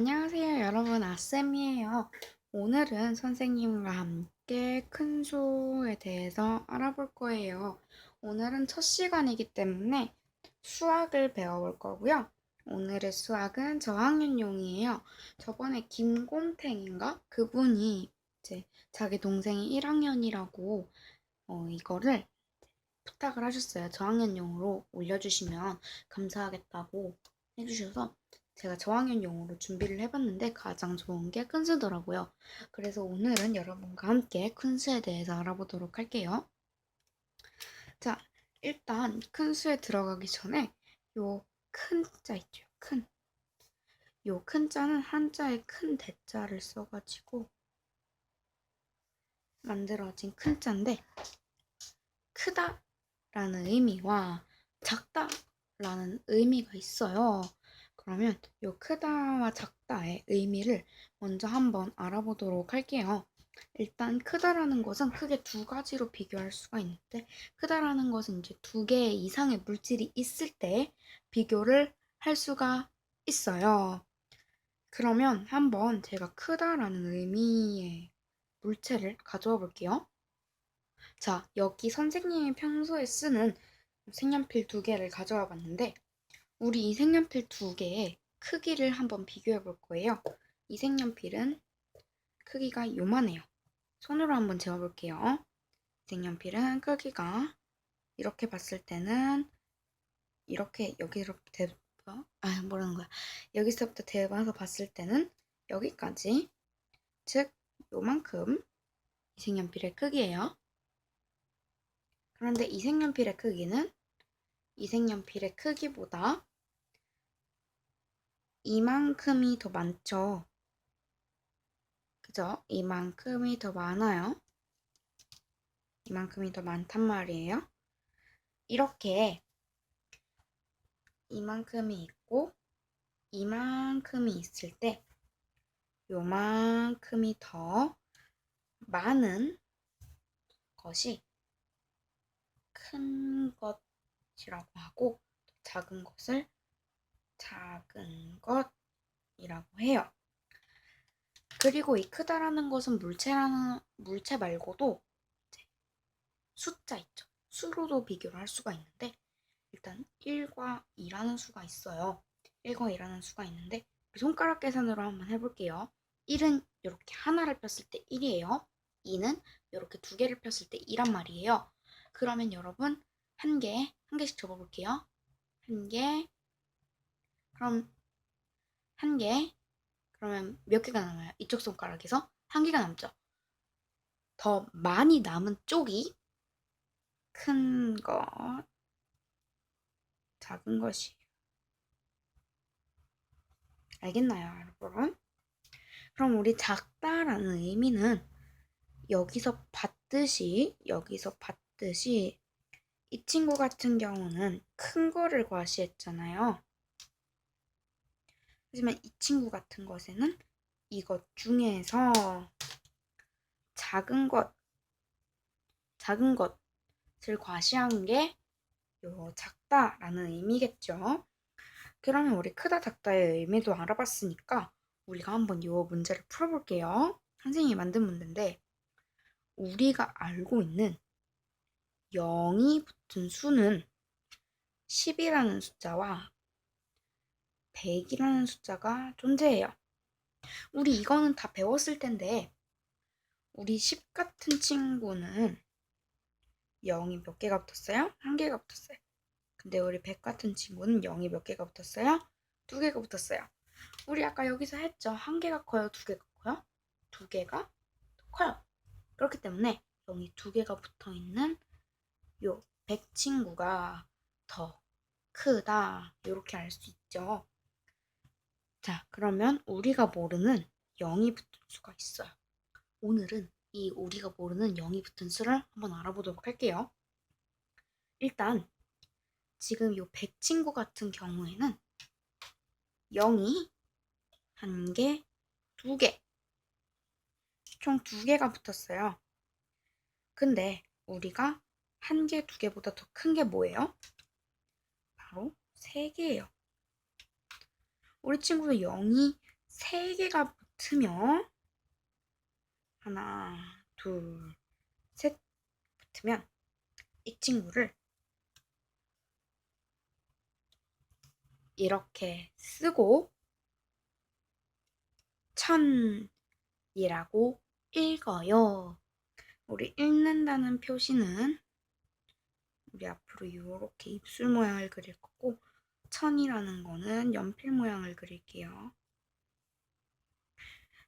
안녕하세요, 여러분. 아쌤이에요. 오늘은 선생님과 함께 큰 수에 대해서 알아볼 거예요. 오늘은 첫 시간이기 때문에 수학을 배워볼 거고요. 오늘의 수학은 저학년용이에요. 저번에 김곰탱인가? 그분이 이제 자기 동생이 1학년이라고 어, 이거를 부탁을 하셨어요. 저학년용으로 올려주시면 감사하겠다고 해주셔서 제가 저학년용으로 준비를 해봤는데 가장 좋은 게 큰수더라고요. 그래서 오늘은 여러분과 함께 큰수에 대해서 알아보도록 할게요. 자, 일단 큰수에 들어가기 전에 요 큰 자 있죠. 큰. 요 큰 자는 한자에 큰 대자를 써가지고 만들어진 큰 자인데 크다라는 의미와 작다라는 의미가 있어요. 그러면 요 크다와 작다의 의미를 먼저 한번 알아보도록 할게요. 일단 크다라는 것은 크게 두 가지로 비교할 수가 있는데 크다라는 것은 이제 두 개 이상의 물질이 있을 때 비교를 할 수가 있어요. 그러면 한번 제가 크다라는 의미의 물체를 가져와 볼게요. 자, 여기 선생님이 평소에 쓰는 색연필 두 개를 가져와 봤는데 우리 이 색연필 두 개의 크기를 한번 비교해 볼 거예요. 이 색연필은 크기가 요만해요. 손으로 한번 재어볼게요. 이 색연필은 크기가 이렇게 봤을 때는 이렇게 여기로 대봐 아 뭐라는 거야 여기서부터 대봐서 봤을 때는 여기까지 즉 요만큼 이 색연필의 크기예요. 그런데 이 색연필의 크기는 이 색연필의 크기보다 이만큼이 더 많죠. 그죠? 이만큼이 더 많아요. 이만큼이 더 많단 말이에요. 이렇게 이만큼이 있고 이만큼이 있을 때 요만큼이 더 많은 것이 큰 것이라고 하고 작은 것을 작은 것이라고 해요. 그리고 이 크다라는 것은 물체라는 물체 말고도 숫자 있죠. 수로도 비교를 할 수가 있는데 일단 1과 2라는 수가 있어요. 1과 2라는 수가 있는데 손가락 계산으로 한번 해볼게요. 1은 이렇게 하나를 폈을 때 1이에요. 2는 이렇게 두 개를 폈을 때 2란 말이에요. 그러면 여러분 한 개, 한 개씩 적어볼게요. 한 개, 그럼 한 개, 그러면 몇 개가 남아요? 이쪽 손가락에서 한 개가 남죠. 더 많이 남은 쪽이 큰 것, 작은 것이. 알겠나요, 여러분? 그럼 우리 작다라는 의미는 여기서 봤듯이, 여기서 봤듯이 이 친구 같은 경우는 큰 거를 과시했잖아요. 하지만 이 친구 같은 것에는 이것 중에서 작은 것, 작은 것을 과시한 게 요 작다라는 의미겠죠. 그러면 우리 크다 작다의 의미도 알아봤으니까 우리가 한번 이 문제를 풀어볼게요. 선생님이 만든 문제인데 우리가 알고 있는 0이 붙은 수는 10이라는 숫자와 100이라는 숫자가 존재해요. 우리 이거는 다 배웠을 텐데 우리 10 같은 친구는 0이 몇 개가 붙었어요? 한 개가 붙었어요. 근데 우리 100 같은 친구는 0이 몇 개가 붙었어요? 두 개가 붙었어요. 우리 아까 여기서 했죠. 한 개가 커요? 두 개가 커요? 두 개가 더 커요. 그렇기 때문에 0이 두 개가 붙어 있는 요 100 친구가 더 크다. 이렇게 알 수 있죠. 자, 그러면 우리가 모르는 0이 붙은 수가 있어요. 오늘은 이 우리가 모르는 0이 붙은 수를 한번 알아보도록 할게요. 일단 지금 요 100 친구 같은 경우에는 0이 한 개, 두 개, 총 두 개가 붙었어요. 근데 우리가 한 개, 두 개보다 더 큰 게 뭐예요? 바로 세 개예요. 우리 친구도 0이 세 개가 붙으면 하나, 둘, 셋 붙으면 이 친구를 이렇게 쓰고 천이라고 읽어요. 우리 읽는다는 표시는 우리 앞으로 이렇게 입술 모양을 그릴 거고 천이라는 거는 연필 모양을 그릴게요.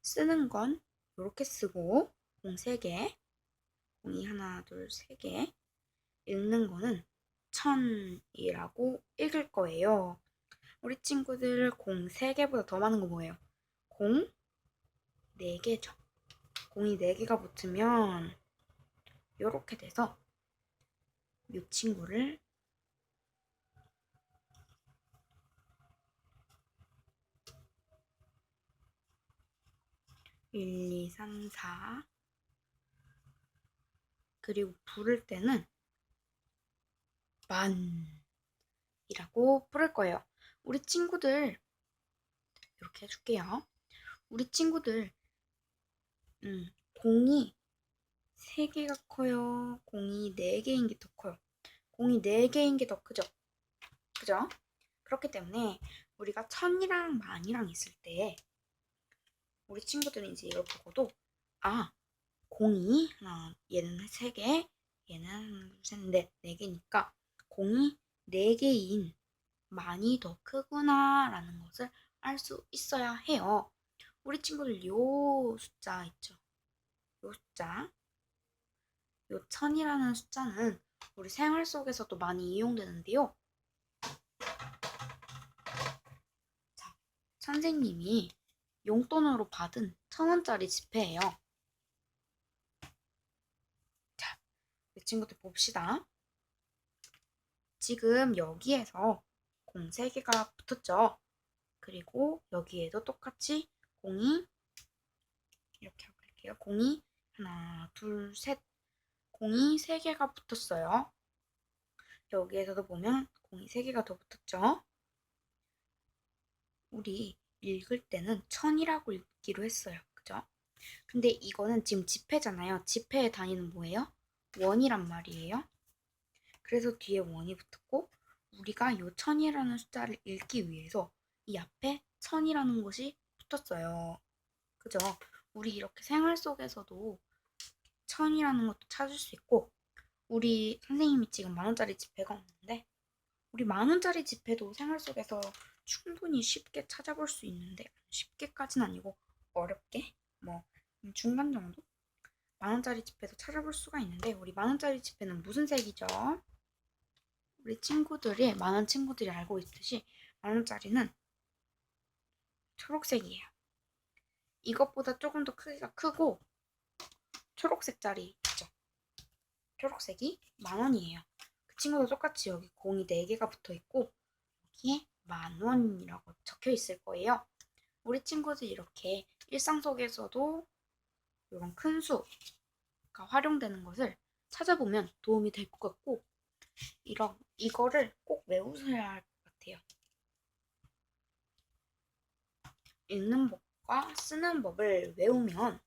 쓰는 건 이렇게 쓰고 공 3개, 공이 하나, 둘, 세 개. 읽는 거는 천이라고 읽을 거예요. 우리 친구들 공 3개보다 더 많은 거 뭐예요? 공 4개죠. 공이 4개가 붙으면 이렇게 돼서 이 친구를 일, 이, 삼, 사 그리고 부를 때는 만이라고 부를 거예요. 우리 친구들 이렇게 해줄게요. 우리 친구들 음, 공이 3개가 커요. 공이 4개인 게 더 커요. 공이 4개인 게 더 크죠? 그죠? 그렇기 때문에 우리가 천이랑 만이랑 있을 때 우리 친구들은 이제 이걸 보고도 아 공이 하나 얘는 3개 얘는 하나 둘셋넷 4개니까 공이 4개인 많이 더 크구나 라는 것을 알 수 있어야 해요. 우리 친구들 요 숫자 있죠? 요 숫자 요 천이라는 숫자는 우리 생활 속에서도 많이 이용되는데요. 자, 선생님이 용돈으로 받은 천 원짜리 지폐예요. 자, 우리 친구들 봅시다. 지금 여기에서 공 3개가 붙었죠. 그리고 여기에도 똑같이 공이 이렇게 하고 갈게요. 공이 하나, 둘, 셋 공이 3개가 붙었어요. 여기에서도 보면 공이 3개가 더 붙었죠. 우리 읽을 때는 천이라고 읽기로 했어요. 그죠? 근데 이거는 지금 지폐잖아요. 지폐의 단위는 뭐예요? 원이란 말이에요. 그래서 뒤에 원이 붙었고 우리가 요 천이라는 숫자를 읽기 위해서 이 앞에 천이라는 것이 붙었어요. 그죠? 우리 이렇게 생활 속에서도 천이라는 것도 찾을 수 있고 우리 선생님이 지금 만 원짜리 지폐가 없는데 우리 만 원짜리 지폐도 생활 속에서 충분히 쉽게 찾아볼 수 있는데 쉽게까지는 아니고 어렵게 뭐 중간 정도 만 원짜리 지폐도 찾아볼 수가 있는데 우리 만 원짜리 지폐는 무슨 색이죠? 우리 친구들이 많은 친구들이 알고 있듯이 만 원짜리는 초록색이에요. 이것보다 조금 더 크기가 크고 초록색짜리 있죠? 초록색이 만 원이에요. 그 친구도 똑같이 여기 공이 4개가 붙어 있고 여기에 만 원이라고 적혀 있을 거예요. 우리 친구들 이렇게 일상 속에서도 이런 큰 수가 활용되는 것을 찾아보면 도움이 될 것 같고 이런 이거를 꼭 외우셔야 할 것 같아요. 읽는 법과 쓰는 법을 외우면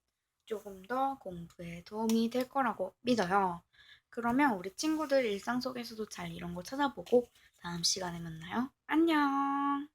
조금 더 공부에 도움이 될 거라고 믿어요. 그러면 우리 친구들 일상 속에서도 잘 이런 거 찾아보고 다음 시간에 만나요. 안녕!